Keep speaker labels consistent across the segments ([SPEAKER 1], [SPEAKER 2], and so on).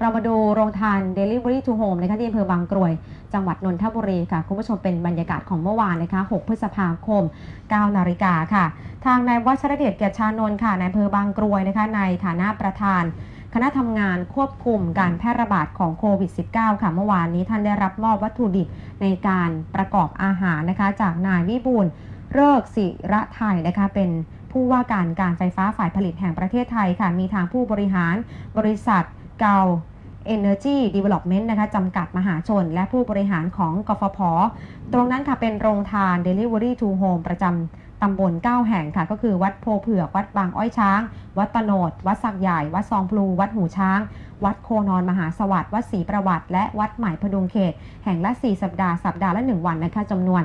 [SPEAKER 1] เรามาดูโรงทาน Delivery to Home นะคะที่อำเภอบางกรวย จังหวัดนนทบุรีค่ะ คุณผู้ชมเป็นบรรยากาศของเมื่อวานนะคะ 6 พฤษภาคม 9 นาฬิกาค่ะ ทางนายวัชรเดชเกียรติชานนท์ค่ะนายอำเภอบางกรวยนะคะในฐานะประธานคณะทำงานควบคุมการแพร่ระบาดของโควิด -19 ค่ะเมื่อวานนี้ท่านได้รับมอบวัตถุดิบในการประกอบอาหารนะคะ จากนายวิบูลเริกศิระไทยนะคะเป็นผู้ว่าการการไฟฟ้าฝ่ายผลิตแห่งประเทศไทยค่ะ มีทางผู้บริหารบริษัท เก่า Energy Development นะคะจำกัดมหาชน และผู้บริหารของกฟผ ตรงนั้นค่ะเป็นโรงทาน Delivery to Home ประจำตำบล 9 แห่งค่ะ ก็คือวัดโพเผือก วัดบางอ้อยช้าง วัดตโนด วัดสักใหญ่ วัดซองพลู วัดหูช้าง วัดโคนอนมหาสวัสดิ์วัดศรีประวัติ และวัดใหม่พดุงเขต แห่งละ 4 สัปดาห์สัปดาห์ละ 1 วันนะคะจำนวน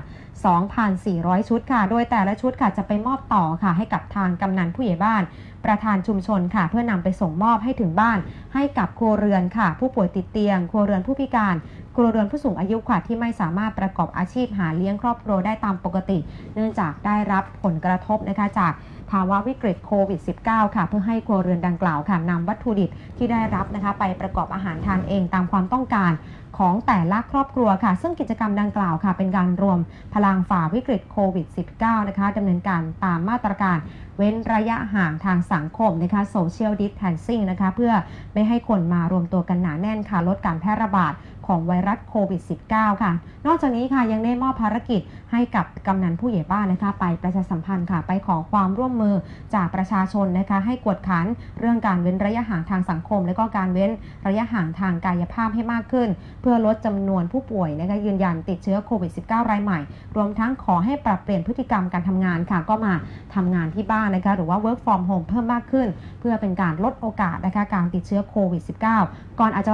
[SPEAKER 1] 2,400 ชุดค่ะ โดยแต่ละชุดค่ะจะไปมอบต่อค่ะ ให้กับทางกำนันผู้ใหญ่บ้าน ประธานชุมชนค่ะ เพื่อนำไปส่งมอบให้ถึงบ้าน ให้กับครัวเรือนค่ะ ผู้ป่วยติดเตียงครัวเรือนผู้พิการครัวเรือนผู้สูงอายุค่ะที่ไม่สามารถประกอบอาชีพหาเลี้ยงครอบครัวได้ตามปกติ เนื่องจากได้รับผลกระทบนะคะจากภาวะวิกฤตโควิด -19 ค่ะ เพื่อให้ครัวเรือนดังกล่าวค่ะนำวัตถุดิบที่ได้รับนะคะไปประกอบอาหารทานเองตามความต้องการของแต่ละครอบครัวค่ะ ซึ่งกิจกรรมดังกล่าวค่ะ เป็นการรวมพลังฝ่าวิกฤตโควิด -19 นะคะดำเนินการตามมาตรการเว้นระยะห่างทางสังคมนะคะ social distancing นะคะ เพื่อไม่ให้คนมารวมตัวกันหนาแน่นค่ะ ลดการแพร่ระบาด ของไวรัสโควิด -19 ค่ะ นอกจากนี้ค่ะยังได้มอบภารกิจให้กับกำนันผู้ใหญ่บ้านนะคะ ไปประชาสัมพันธ์ค่ะ ไปขอความร่วมมือจากประชาชนนะคะ ให้กวดขันเรื่องการเว้นระยะห่างทางสังคม และก็การเว้นระยะห่างทางกายภาพให้มากขึ้น เพื่อลดจำนวนผู้ป่วยนะคะยืนยันติดเชื้อโควิด -19 รายใหม่ รวมทั้งขอให้ปรับเปลี่ยนพฤติกรรมการทำงานค่ะ ก็มาทำงานที่บ้านนะคะหรือว่า work from home เพิ่มมากขึ้น เพื่อเป็นการลดโอกาสนะคะการติดเชื้อโควิด -19 ก่อนอาจจะ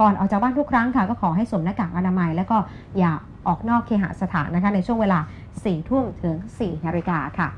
[SPEAKER 1] ก่อนออกจากบ้านทุกครั้งค่ะ ก็ขอให้สวมหน้ากากอนามัย แล้วก็อย่าออกนอกเคหสถานนะคะ ในช่วงเวลา4ทุ่มถึง4นาฬิกาค่ะ